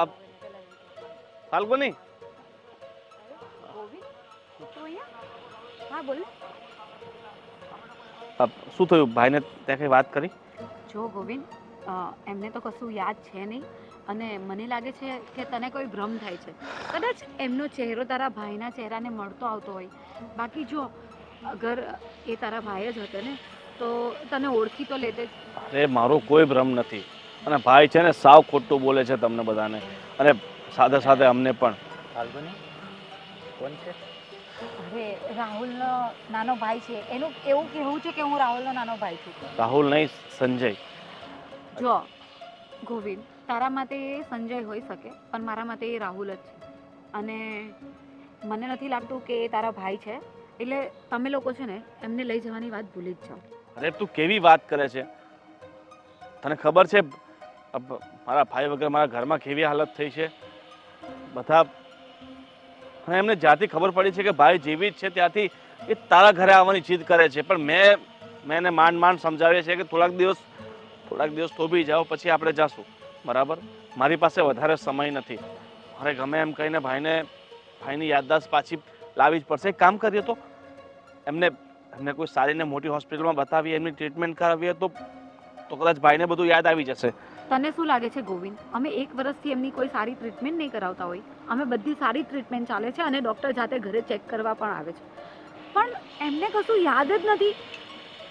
આ ફાલ્ગુની હા બોલ શું થયું? ભાઈને ત્યાં કઈ વાત કરી? જો ગોવિંદ એમને તો કશું યાદ છે નહીં અને મને લાગે છે કે તને કોઈ ભ્રમ થાય છે. કદાચ એમનો ચહેરો તારા ભાઈના ચહેરાને મળતો આવતો હોય. બાકી જો અગર એ તારા ભાઈ જ હતો ને તો તને ઓળખી તો લેતે અરે મારો કોઈ ભ્રમ નથી. અને ભાઈ છે ને સાવ ખોટું બોલે છે તમને બધાને. અને સાથે સાથે અમને પણ. કોણ છે? અરે રાહુલનો નાનો ભાઈ છે. એનું એવું કહેવું છે કે હું રાહુલનો નાનો ભાઈ છું. રાહુલ નહીં સંજય. જો ગોવિંદ તારા માટે એ સંજય હોઈ શકે પણ મારા માટે એ રાહુલ જ છે. અને મને નથી લાગતું કે એ તારા ભાઈ છે. એટલે તમે લોકો છે ને એમને લઈ જવાની વાત ભૂલી જ જાઓ. અરે તું કેવી વાત કરે છે? તને ખબર છે મારા ભાઈ વગર મારા ઘરમાં કેવી હાલત થઈ છે? બધા અને એમને જ્યાંથી ખબર પડી છે કે ભાઈ જીવિત છે, ત્યાંથી એ તારા ઘરે આવવાની જીદ કરે છે. પણ મેં મેં એને માંડ માંડ સમજાવીએ છે કે થોડાક દિવસ થોડાક દિવસ થોભી જાઓ, પછી આપણે જાશું. બરાબર? મારી પાસે વધારે સમય નથી. મારે ગમે એમ કહીને ભાઈને, ભાઈની યાદદાસ્ત પાછી લાવવી જ પડશે. કામ કરીએ તો. એમને એમને કોઈ સારી ને મોટી હોસ્પિટલમાં બતાવીએ, એમની ટ્રીટમેન્ટ કરાવીએ તો તો કદાચ ભાઈને બધું યાદ આવી જશે. તને શું લાગે છે ગોવિંદ? અમે એક વર્ષથી એમની કોઈ સારી ટ્રીટમેન્ટ નહીં કરાવતા હોય. અમે બધી સારી ટ્રીટમેન્ટ ચાલે છે અને ડૉક્ટર જાતે ઘરે ચેક કરવા પણ આવે છે. પણ એમને કશું યાદ જ નથી.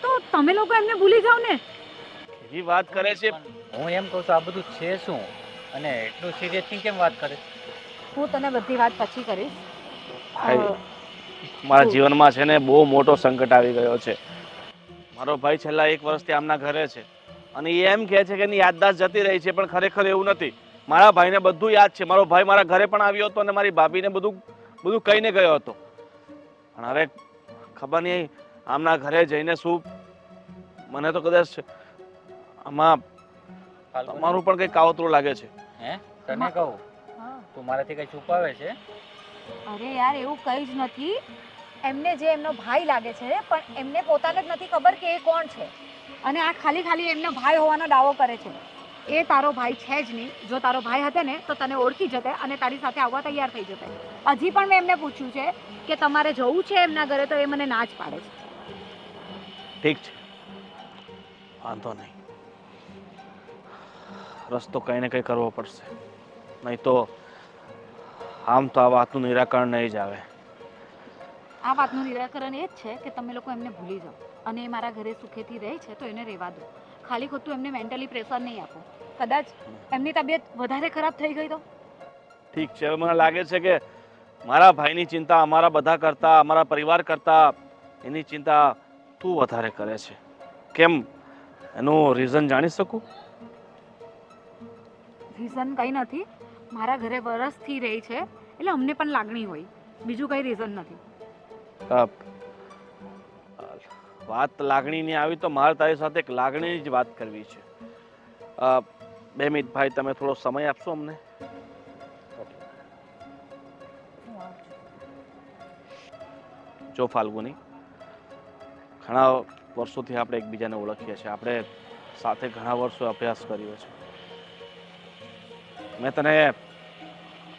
તો તમે લોકો એમને ભૂલી જાઓ ને. એ વાત કરે છે. હું એમ કહું છું આ બધું છે શું? અને એટલું સિરિયસલી કેમ વાત કરે? હું તને બધી વાત પછી કરીશ. મારા જીવનમાં છે ને બહુ મોટો સંકટ આવી ગયો છે. મારો ભાઈ છેલ્લા એક વર્ષથી આમના ઘરે છે. અને એ એમ કહે છે કે એની યાદદાસ્ત જતી રહી છે પણ ખરેખર એવું નથી. મારા ભાઈને બધું યાદ છે. મારો ભાઈ મારા ઘરે પણ આવ્યો હતો અને મારી ભાભીને બધું બધું કહીને ગયો હતો. પણ હવે ખબર નહીં આમના ઘરે જઈને શું મને તો કદાચ આમાં તમારું પણ કંઈ કાવતરું લાગે છે. હે? તને કહું? હા. તું મારાથી કઈ છુપાવે છે? અરે યાર એવું કંઈ જ નથી. એમને જે એમનો ભાઈ લાગે છે પણ એમને પોતાને જ નથી ખબર કે એ કોણ છે. અને આ ખાલી ખાલી એમનો ભાઈ હોવાનો દાવો કરે છે. એ તારો ભાઈ છે જ નહીં. જો તારો ભાઈ હતો ને તો તને ઓળખી જતે અને તારી સાથે આવવા તૈયાર થઈ જતે હજી પણ મેં એમને પૂછ્યું છે કે તમારે જવું છે એમના ઘરે તો એ મને ના જ પાડે છે. ઠીક છે. વાંધો નહીં. રસ્તો કંઈ ને કંઈ કરવો પડશે. નહીં તો આમ તો આ વાતનું નિરાકરણ નહીં જ આવે. આ વાતનું નિરાકરણ એ જ છે કે તમે લોકો એમને ભૂલી જાઓ. અને એ મારા ઘરે સુખેથી રહે છે તો એને રહેવા દો. ખાલી ખોટું એમને મેન્ટલી પ્રેશર નહીં આપો. કદાચ એમની તબિયત વધારે ખરાબ થઈ ગઈ તો? ઠીક છે મને લાગે છે કે મારા ભાઈની ચિંતા અમારા બધા કરતા અમારા પરિવાર કરતા એની ચિંતા તું વધારે કરે છે. કેમ? એનું રીઝન જાણી શકું? રીઝન કંઈ નથી. મારા ઘરે વરસથી રહે છે એટલે અમને પણ લાગણી હોય. બીજું કંઈ રીઝન નથી. અ, વાત લાગણીની આવી તો મારે તારી સાથે એક લાગણીની જ વાત કરવી છે. બે મિનિટ ભાઈ, તમે થોડો સમય આપશો અમને? જો ફાલ્ગુની, ઘણા વર્ષોથી આપણે એકબીજાને ઓળખીએ છીએ. આપણે સાથે ઘણા વર્ષો અભ્યાસ કર્યો છે. મેં તને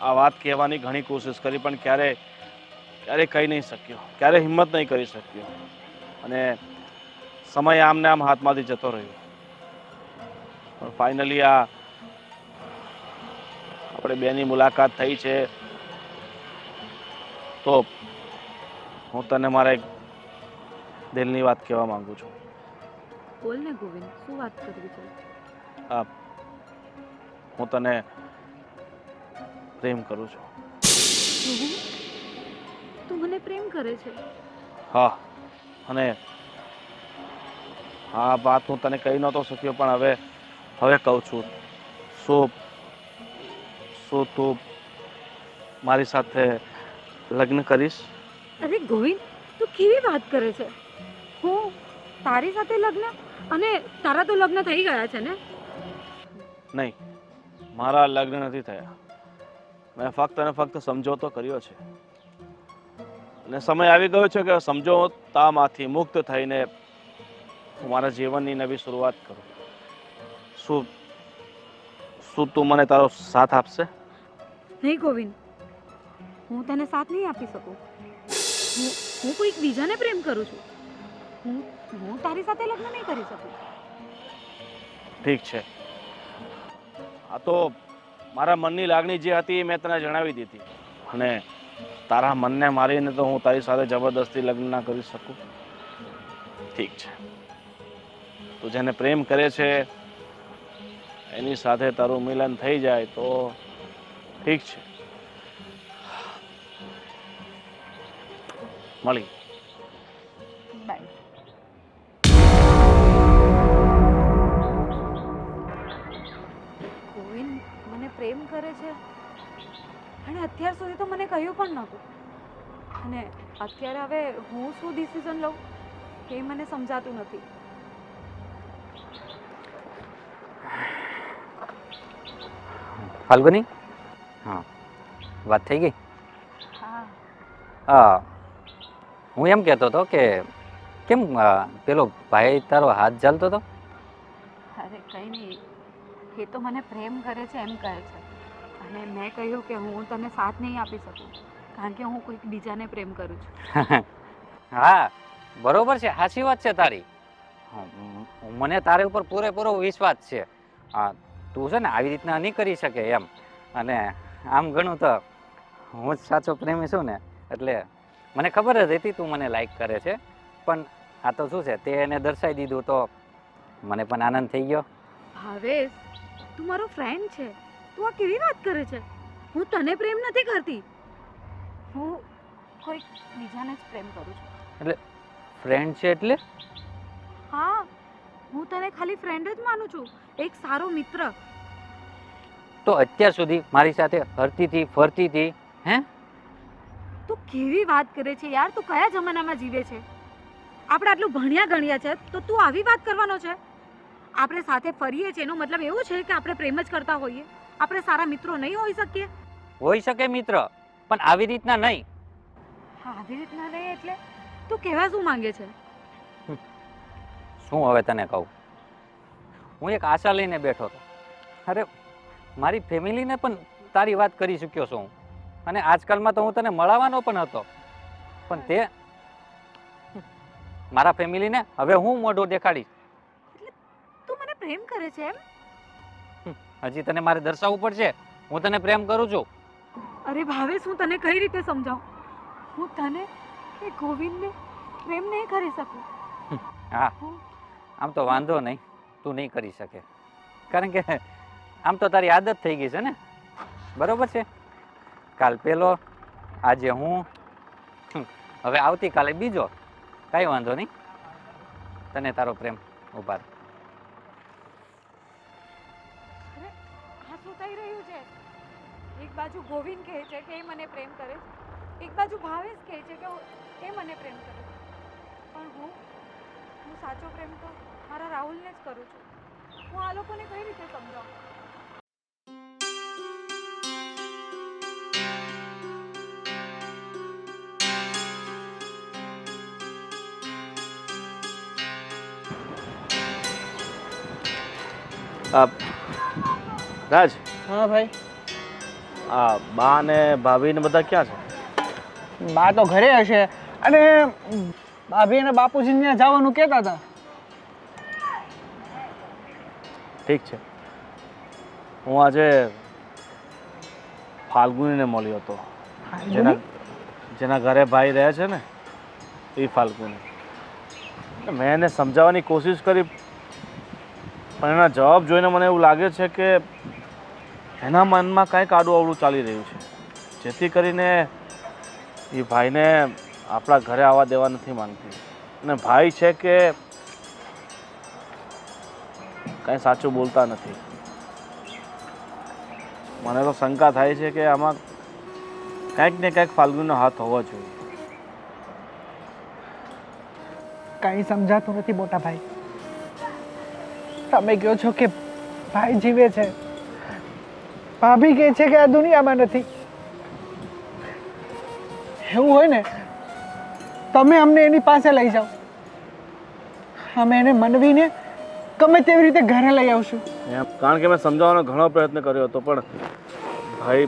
આ વાત કહેવાની ઘણી કોશિશ કરી, પણ ક્યારે ક્યારે કહી નહીં શક્યો. ક્યારે હિંમત નહીં કરી શક્યો. અને સમય આમને આમ હાથમાંથી જતો રહ્યો. પણ ફાઇનલી આ આપણે બેની મુલાકાત થઈ છે. તો હું તને મારા એક દિલની વાત કહેવા માંગુ છું. બોલ ને ગોવિંદ શું વાત કરવી છે? હું. તને પ્રેમ કરું છું. તું મને પ્રેમ કરે છે? હા. અને આ વાત હું તને કહી નહોતો શક્યો પણ હવે હવે કહું છું. શું શું તું મારી સાથે લગ્ન કરીશ? અરે ગોવિંદ તું કેવી વાત કરે છે? હું તારી સાથે લગ્ન અને તારા તો લગ્ન થઈ ગયા છે ને? નહીં મારા લગ્ન નથી થયા. મેં ફક્ત અને ફક્ત સમજોતો કર્યો છે. અને સમય આવી ગયો છે કે સમજોતામાંથી મુક્ત થઈને હું મારા જીવનની નવી શરૂઆત કરું. શું શું તું મને તારો સાથ આપશે? નહીં ગોવિંદ. હું તને સાથ નહીં આપી શકું. હું હું કોઈક બીજાને પ્રેમ કરું છું. હું હું તારી સાથે લગ્ન નહીં કરી શકું. ઠીક છે. આ તો મારા મનની લાગણી જે હતી એ મેં તને જણાવી દીધી. અને તારા મનને મારીને તો હું તારી સાથે જબરદસ્તી લગ્ન ના કરી શકું. ઠીક છે. તું જેને પ્રેમ કરે છે, એની સાથે તારું મિલન થઈ જાય તો ઠીક છે. મળી. કહ્યું પણ નહોતું. અને અત્યારે હવે હું શું ડિસિઝન લઉં એ મને સમજાતું નથી. ફાલ્ગુની? હા. વાત થઈ ગઈ? હા. હા. હું એમ કહેતો હતો કે કેમ પેલો ભાઈ તારો હાથ ચાલતો હતો? અરે કંઈ નહીં. એ તો મને પ્રેમ કરે છે એમ કહે છે. અને મેં કહ્યું કે હું તને સાથ નહીં આપી શકું કારણ કે હું કોઈક બીજાને પ્રેમ કરું છું. હા બરોબર છે સાચી વાત છે તારી. મને તારી ઉપર પૂરેપૂરો વિશ્વાસ છે. તું છે ને આવી રીતના નહીં કરી શકે એમ. અને આમ ઘણું તો હું જ સાચો પ્રેમી છું ને એટલે મને ખબર જ હતી તું મને લાઈક કરે છે. પણ આ તો શું છે તે એને દર્શાવી દીધું તો મને પણ આનંદ થઈ ગયો. ભાવેશ તું મારો ફ્રેન્ડ છે. તું આ કેવી વાત કરે છે? હું તને પ્રેમ નથી કરતી. હું કોઈક બીજાને જ પ્રેમ કરું છું. એટલે ફ્રેન્ડ છે એટલે? હા હું તને ખાલી ફ્રેન્ડ જ માનું છું. એક સારો મિત્ર. તો અત્યાર સુધી મારી સાથે હરતી હતી ફરતી હતી હે? તું કેવી વાત કરે છે યાર? તું કયા જમાનામાં જીવે છે? આપણે આટલું ભણ્યા ગણ્યા છે તો તું આવી વાત કરવાનો છે? આપણે સાથે ફરીએ છીએ એનો મતલબ એવું છે કે આપણે પ્રેમ જ કરતા હોઈએ. આપણે સારા મિત્રો નહીં હોઈ શકીએ? હોઈ શકે મિત્ર પણ આવી રીતના નહીં. હા આવી રીતના નહીં એટલે તું કહેવા શું માંગે છે? શું હવે તને કહું? હું એક આશા લઈને બેઠો હતો. અરે મારી ફેમિલીને પણ તારી વાત કરી ચૂક્યો છું હું. અને આજકાલમાં તો હું તને મળવાનો પણ હતો. પણ તે મારા ફેમિલીને હવે હું મોઢું દેખાડીશ. એટલે તું મને પ્રેમ કરે છે એમ? હજી તને મારે દર્શાવવું પડશે. હું તને પ્રેમ કરું છું. અરે ભાવેશ હું તને કઈ રીતે સમજાવું? હું તને કે ગોવિંદને પ્રેમ નહીં કરી શકું? હા. હું? આમ તો વાંધો નહીં. તું નહીં કરી શકે. કારણ કે આમ તો તારી આદત થઈ ગઈ છે ને? બરોબર છે? કાલ પેલો આજે હું. હવે આવતીકાલે બીજો. કાંઈ વાંધો નહીં. તને તારો પ્રેમ ઉભાર એક બાજુ ગોવિંદ કહે છે કે એ મને પ્રેમ કરે છે. એક બાજુ ભાવેશ કહે છે કે એ મને પ્રેમ કરે છે. પણ હું હું સાચો પ્રેમ તો મારા રાહુલને જ કરું છું. હું આ લોકોને કઈ રીતે સમજાવું? રાજ? હા ભાઈ. આ બા ને ભાભી ને બધા ક્યાં છે? બા તો ઘરે હશે. અને ભાભી અને બાપુજી ત્યાં જવાનું કહેતા હતા. ઠીક છે. હું આજે ફાલ્ગુનીને મળ્યો હતો. જેના જેના ઘરે ભાઈ રહે છે ને એ ફાલ્ગુની. મેં એને સમજાવવાની કોશિશ કરી પણ એના જવાબ જોઈને મને એવું લાગે છે કે એના મનમાં કંઈક આડું અવળું ચાલી રહ્યું છે. જેથી કરીને એ ભાઈને આપણા ઘરે આવવા દેવા નથી માંગતી. અને ભાઈ છે કે કાંઈ સાચું બોલતા નથી. મને તો શંકા થાય છે કે આમાં કંઈક ને કંઈક ફાલ્ગુનો હાથ હોવો જોઈએ. કાંઈ સમજાતું નથી મોટા ભાઈ તમે કહો છો કે ભાઈ જીવે છે. ભાભી કહે છે કે આ દુનિયામાં નથી. એવું હોય ને તમે અમને એની પાસે લઈ જાઓ. અમે એને મનવીને ગમે તેવી રીતે ઘરે લઈ આવશું. કારણ કે મેં સમજાવવાનો ઘણો પ્રયત્ન કર્યો હતો પણ ભાઈ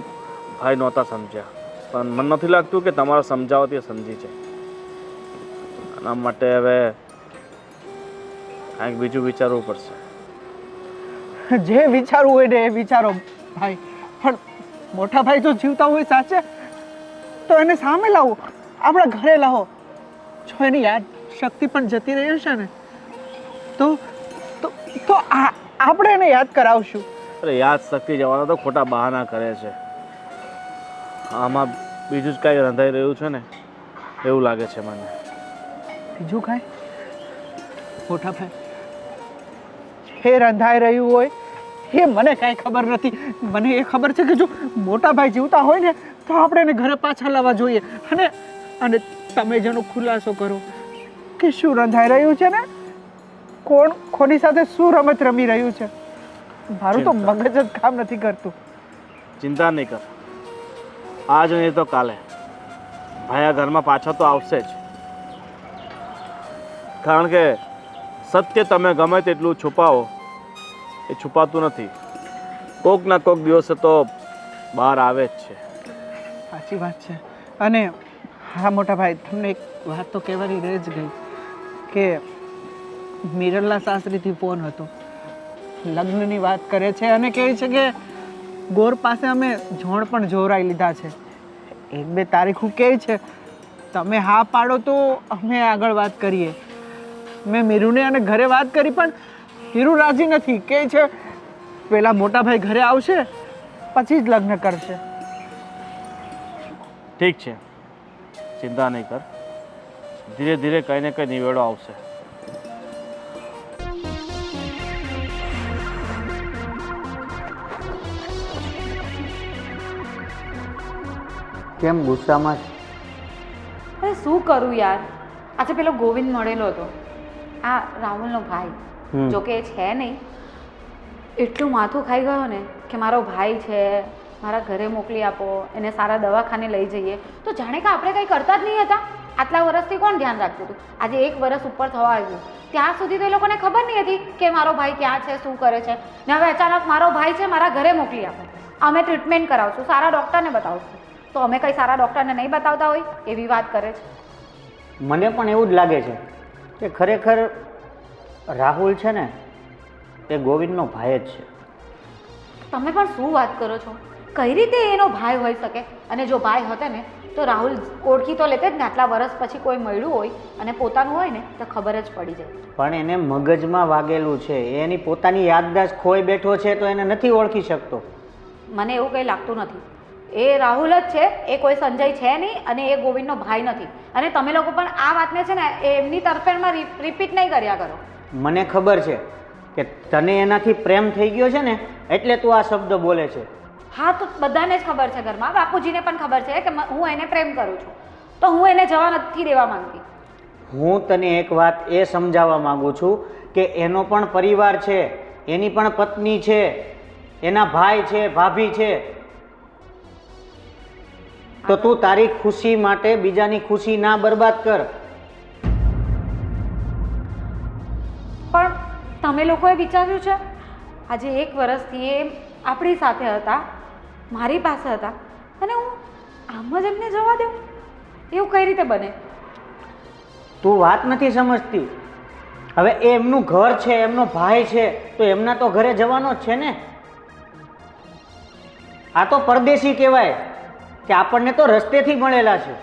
ભાઈ નહોતા સમજ્યા. પણ મને નથી લાગતું કે તમારા સમજાવતી સમજી છે. આના માટે હવે કાંઈક બીજું વિચારવું પડશે. જે વિચારવું હોય ને એ વિચારો ભાઈ. પણ મોટા ભાઈ જો જીવતા હોય સાચે તો એને સામે લાવો. આપણા ઘરે લાવો. જો એની યાદ શક્તિ પણ જતી રહી હશે ને તો તો આપણે એને યાદ કરાવશું. અરે યાદ શક્તિ જવાના તો ખોટા બહાના કરે છે. આમાં બીજું જ કાંઈ રંધાઈ રહ્યું છે ને એવું લાગે છે મને. બીજું કાંઈ? મોટા ભાઈ એ રંધાઈ રહ્યું હોય એ મને કાંઈ ખબર નથી. મને એ ખબર છે કે જો મોટા ભાઈ જીવતા હોય ને તો આપણે એને ઘરે પાછા લાવવા જોઈએ. અને અને તમે જેનો ખુલાસો કરો. કે શું રંધાઈ રહ્યું છે ને? કોણ કોની સાથે શું રમત રમી રહ્યું છે? મારું તો મગજ જ કામ નથી કરતું. ચિંતા નહીં કર. આજ નહીં તો કાલે. ભાઈ આ ઘરમાં પાછા તો આવશે જ. કારણ કે સત્ય તમે ગમે તેટલું છુપાવો એ છુપાતું નથી. કોક ના કોક દિવસે તો બહાર આવે જ છે. સાચી વાત છે. અને હા, મોટા ભાઈ, તમને એક વાત તો કહેવાની રહી જ ગઈ કે મિરલના સાસરીથી ફોન હતો. લગ્નની વાત કરે છે અને કહે છે કે ગોર પાસે અમે જોણ પણ જોરાઈ લીધા છે. એક બે તારીખું કહે છે, તમે હા પાડો તો અમે આગળ વાત કરીએ. મેં મીરુને અને ઘરે વાત કરી, પણ હીરુ રાજી નથી કહે છે પેલા મોટા ભાઈ ઘરે આવશે પછી જ લગ્ન કરશે. ઠીક છે. ચિંતા નહીં કર. ધીરે ધીરે કંઈ ને કંઈ નિવેડો આવશે. કેમ ગુસ્સામાં છે? અરે શું કરું યાર? આજે પેલો ગોવિંદ મળેલો હતો. આ રાહુલનો ભાઈ. હમ. જો કે એ છે નહીં. એટલું માથું ખાઈ ગયો ને કે મારો ભાઈ છે મારા ઘરે મોકલી આપો એને સારા દવાખાને લઈ જઈએ. તો જાણે કે આપણે કંઈ કરતા જ નહીં હતા. આટલા વર્ષથી કોણ ધ્યાન રાખતું હતું? આજે એક વર્ષ ઉપર થવા આવ્યું. ત્યાં સુધી તો એ લોકોને ખબર નહીં હતી કે મારો ભાઈ ક્યાં છે શું કરે છે. ને હવે અચાનક મારો ભાઈ છે મારા ઘરે મોકલી આપો. અમે ટ્રીટમેન્ટ કરાવશું સારા ડૉક્ટરને બતાવશું. તો અમે કંઈ સારા ડૉક્ટરને નહીં બતાવતા હોય એવી વાત કરે છે. મને પણ એવું જ લાગે છે કે ખરેખર રાહુલ છે ને એ ગોવિંદનો ભાઈ જ છે. તમે પણ શું વાત કરો છો? કઈ રીતે એનો ભાઈ હોઈ શકે? અને જો ભાઈ હતે ને તો રાહુલ ઓળખી તો લેતે જ ને આટલા વર્ષ પછી કોઈ મળ્યું હોય અને પોતાનું હોય ને તો ખબર જ પડી જાય. પણ એને મગજમાં વાગેલું છે. એની પોતાની યાદદાસ્ત ખોઈ બેઠો છે તો એને નથી ઓળખી શકતો. મને એવું કંઈ લાગતું નથી. એ રાહુલ જ છે એ કોઈ સંજય છે નહીં અને એ ગોવિંદનો ભાઈ નથી. અને તમે લોકો પણ આ વાતને છે ને એ એમની તરફેણમાં રિપીટ નહીં કર્યા કરો. મને ખબર છે કે તને એનાથી પ્રેમ થઈ ગયો છે ને એટલે તું આ શબ્દ બોલે છે. હા તો બધાને જ ખબર છે ઘરમાં. બાપુજીને પણ ખબર છે કે હું એને પ્રેમ કરું છું. તો હું એને જવા નથી દેવા માંગતી. હું તને એક વાત એ સમજાવવા માંગુ છું કે એનો પણ પરિવાર છે એની પણ પત્ની છે એના ભાઈ છે ભાભી છે. તો તું તારી ખુશી માટે બીજાની ખુશી ના બરબાદ કર. તમે લોકોએ વિચાર્યું છે? આજે એક વર્ષથી એ આપણી સાથે હતા મારી પાસે હતા અને હું આમ જ એમને જવા દઉં? એવું કઈ રીતે બને? તું વાત નથી સમજતી. હવે એ એમનું ઘર છે એમનો ભાઈ છે તો એમના તો ઘરે જવાનો જ છે ને? આ તો પરદેશી કહેવાય કે આપણને તો રસ્તેથી મળેલા છે.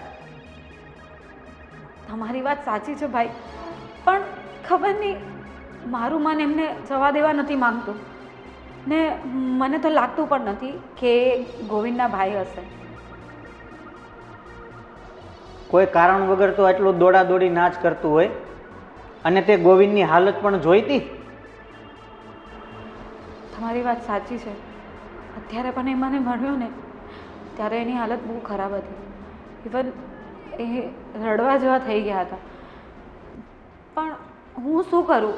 તમારી વાત સાચી છે ભાઈ પણ ખબર નહીં મારું મન એમને જવા દેવા નથી માંગતું. ને મને તો લાગતું પણ નથી કે ગોવિંદના ભાઈ હશે. કોઈ કારણ વગર તો આટલું દોડા દોડી નાચ કરતું હોય. અને તે ગોવિંદની હાલત પણ જોઈતી? તમારી વાત સાચી છે. અત્યારે પણ એ મને મળ્યો ને ત્યારે એની હાલત બહુ ખરાબ હતી. ઇવન એ રડવા જેવા થઈ ગયા હતા. પણ હું શું કરું?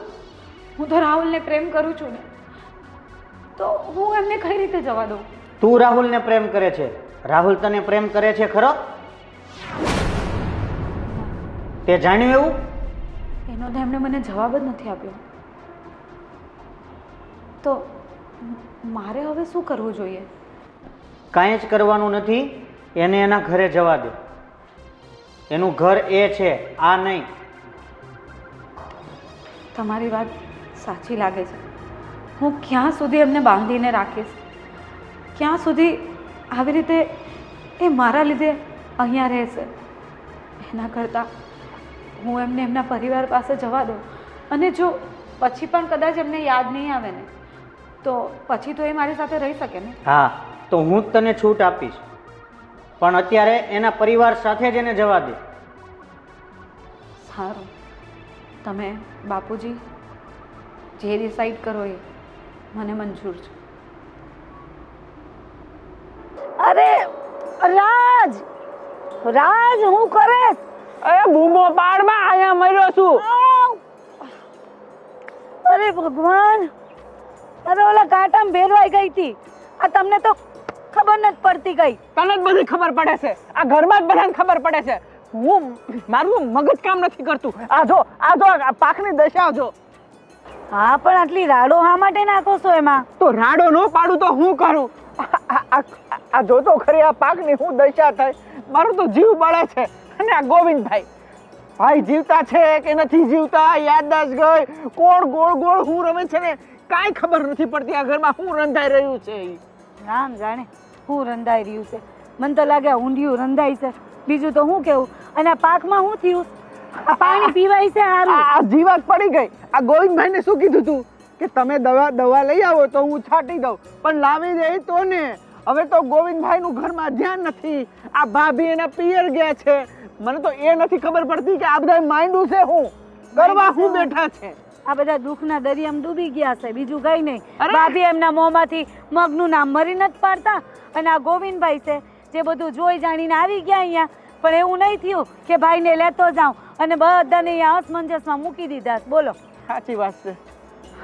હું તો રાહુલને પ્રેમ કરું છું ને તો હું એમને કઈ રીતે જવા દઉં? તું રાહુલને પ્રેમ કરે છે. રાહુલ તને પ્રેમ કરે છે ખરો? તે જાણ્યું એવું? એનો તો એમણે મને જવાબ જ નથી આપ્યો. તો મારે હવે શું કરવું જોઈએ? કાંઈ જ કરવાનું નથી. એને એના ઘરે જવા દે. એનું ઘર એ છે આ નહીં. તમારી વાત સાચી લાગે છે. હું ક્યાં સુધી એમને બાંધીને રાખીશ? ક્યાં સુધી આવી રીતે એ મારા લીધે અહીંયા રહેશે? એના કરતાં હું એમને એમના પરિવાર પાસે જવા દઉં. અને જો પછી પણ કદાચ એમને યાદ નહીં આવે ને તો પછી તો એ મારી સાથે રહી શકે ને? હા તો હું જ તને છૂટ આપીશ. પણ અત્યારે એના પરિવાર સાથે જ એને જવા દે. સારું. તમે બાપુજી જે ડિસાઈડ કરો એ મને મંજૂર છે. અરે રાજ! રાજ હું કરે અરે બૂમો પાડમાં અહીંયા મર્યો છું. અરે ભગવાન! અરે ઓલા કાંટામાં ભેરવાઈ ગઈ હતી. આ તમને તો ખબર નથી પડતી ગઈ. તને જ બધી ખબર પડે છે. આ ઘરમાં જ બધાને ખબર પડે છે. હું મારું મગજ કામ નથી કરતું. આ જો આ જો પાકની દશા જો. હા પણ આટલી રાડો હા માટે નાખો છો એમાં? તો રાડો ન પાડું તો હું કરું? આ- આ- આ આ જોતો ખરી આ પાકની હું દશા થાય મારો તો જીવ બળે છે અને આ ગોવિંદભાઈ. ભાઈ જીવતા છે કે નથી જીવતા? યાદદાસ્ત ગઈ. કોણ ગોળ ગોળ હું રમે છે ને? કાંઈ ખબર નથી પડતી આ ઘરમાં હું રંધાઈ રહ્યું છે ઈ. રામ જાણે હું રંધાઈ રહ્યું છે. મને તો લાગે આ ઊંધિયું રંધાઈ છે. બીજું તો હું કેવું? અને આ પાકમાં હું થયું? આ પાણી પીવાય છે સારું આ જીવાત પડી ગઈ. આ ગોવિંદભાઈને શું કીધું તું? કે તમે દવા દવા લઈ આવો તો હું છાંટી દઉં. પણ લાવી દે તો ને હવે તો ગોવિંદભાઈનું ઘરમાં ધ્યાન નથી. આ ભાભી એના પિયર ગયા છે. મને તો એ નથી ખબર પડતી કે આ બધા માઇન્ડું છે હું. કરવા હું બેઠા છે. આ બધા દુઃખના દરિયામાં ડૂબી ગયા છે. બીજું કઈ નહીં. ભાભી એમના મોંમાંથી મગનું નામ મરી નથી પાડતા. અને આ ગોવિંદભાઈ છે જે બધું જોઈ જાણીને આવી ગયા અહીંયા. પણ એવું નહીં થયું કે ભાઈને લેતો જાઉં. અને બધાને અહીંયા અસમંજસમાં મૂકી દીધા. છે. બોલો. સાચી વાત છે.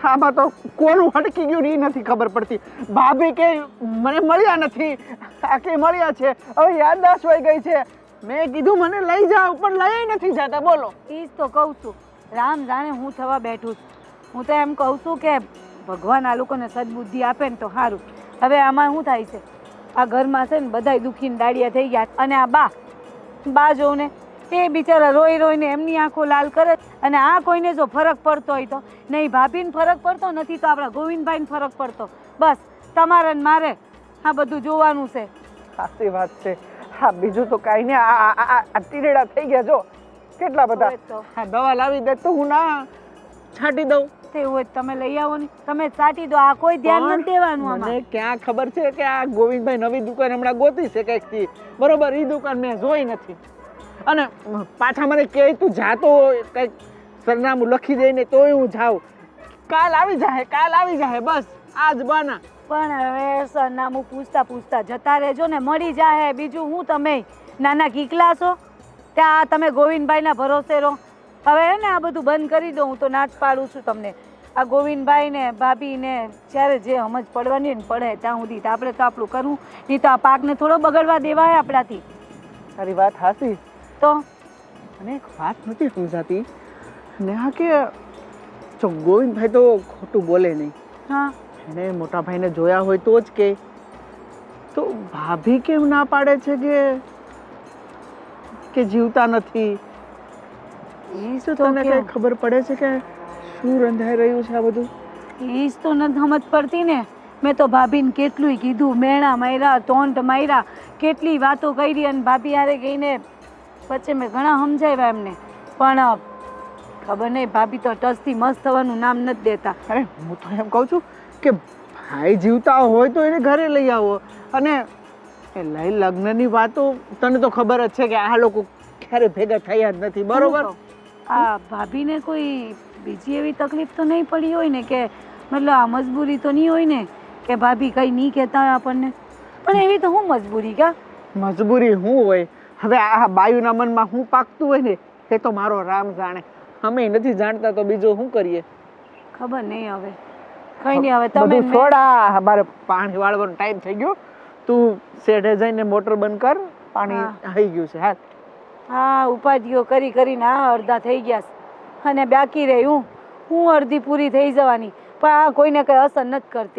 આમાં તો કોનું હટકી ગયું ઈ એ નથી ખબર પડતી. ભાભી કે મને મળ્યા નથી. આ કે મળ્યા છે. હવે યાદદાસ્ત હોય ગઈ છે. મેં કીધું મને લઈ જાઓ પણ લઈ નથી જતા. બોલો. એ જ તો કહું છું. રામ જાણે હું થવા બેઠું છું. હું તો એમ કહું છું કે ભગવાન આ લોકોને સદબુદ્ધિ આપે ને તો સારું હવે આમાં શું થાય છે? આ ઘરમાં છે ને બધાય દુખીને દાડિયા થઈ ગયા. અને આ બા બા જોઉં ને એ બિચારા રોઈ રોઈને એમની આંખો લાલ કરે અને આ કોઈને જો ફરક પડતો હોય તો? નહીં ભાભીને ફરક પડતો નથી તો આપણા ગોવિંદભાઈને ફરક પડતો. બસ તમારે ને મારે આ બધું જોવાનું છે. સાચી વાત છે. હા બીજું તો કાંઈ નહીં. આ આ- થઈ ગયા જો. કેટલા બધા? હા દવા લાવી દે તો હું ના છાંટી દઉં. તે હોય તમે લઈ આવો ને. તમે ચાટી દો. આ કોઈ ધ્યાન નથી દેવાનું આમાં. મને ક્યાં ખબર છે કે આ ગોવિંદભાઈ નવી દુકાન હમણાં ગોતી છે કંઈકથી? બરોબર એ દુકાન મેં જોઈ નથી. અને પાછા મને કહે તું જાતો હોય, કંઈક સરનામું લખી દઈને તોય હું જાઉં. કાલ આવી જાય કાલ આવી જાય બસ આજ બાના. પણ હવે સરનામું પૂછતા પૂછતા જતા રહેજો ને મળી જાય બીજું હું તમે નાના કીકલા છો? ત્યાં તમે ગોવિંદભાઈના ભરોસે રહો. હવે હે ને આ બધું બંધ કરી દો હું તો નાચ પાડું છું તમને. આ ગોવિંદભાઈ ને ભાભી ને જ્યારે જે સમજ પડવાની ને પડે ત્યાં સુધી તો આપણે તો આપણું કરવું. નહીં તો આ પાકને થોડો બગડવા દેવાય આપણાથી. તારી વાત હાસી તો? અને એક વાત નથી સમજાતી. ને હા કે જો ગોવિંદભાઈ તો ખોટું બોલે નહીં. હા. એને મોટા ભાઈને જોયા હોય તો જ કે. તો ભાભી કેમ ના પાડે છે કે? કે જીવતા નથી? એ શું તો તને કેવું? કઈ ખબર પડે છે કે શું રંધાઈ રહ્યું છે આ બધું? એ જ તો નથી સમજ પડતી ને. મેં તો ભાભીને કેટલુંય કીધું મેણા માર્યા ટોન્ટ માર્યા કેટલી વાતો કરી અને ભાભી હારે ગઈને વચ્ચે મેં ઘણા સમજાવ્યા એમને. પણ ખબર નહીં ભાભી તો ટચથી મસ્ત થવાનું નામ નથી દેતા. અરે હું તો એમ કહું છું કે ભાઈ જીવતા હોય તો એને ઘરે લઈ આવો. અને એ લઈ લગ્નની વાતો તને તો ખબર જ છે કે આ લોકો ક્યારે ભેગા થયા જ નથી બરોબર? આ ભાભીને કોઈ બીજી એવી તકલીફ તો નહીં પડી હોય ને કે મતલબ આ મજબૂરી તો નહીં હોય ને કે ભાભી કંઈ નહીં કહેતા હોય આપણને? પણ એવી તો હું મજબૂરી કા મજબૂરી શું હોય? હવે આ બાયુના મનમાં હું પાકતું હોય ને એ તો મારો રામ જાણે. અમે નથી જાણતા તો બીજો શું કરીએ? ખબર નહીં હવે. કઈ નહીં હવે તમે છોડા મારે પાણી વાળવાનો ટાઈમ થઈ ગયો. તું શેઢે જઈને મોટર બંધ કર પાણી. આવી ગયું છે હા હા ઉપાધિઓ કરી કરીને આ અડધા થઈ ગયા અને બાકી રહી હું. હું અડધી પૂરી થઈ જવાની પણ આ કોઈને કઈ અસર નથી કરતી.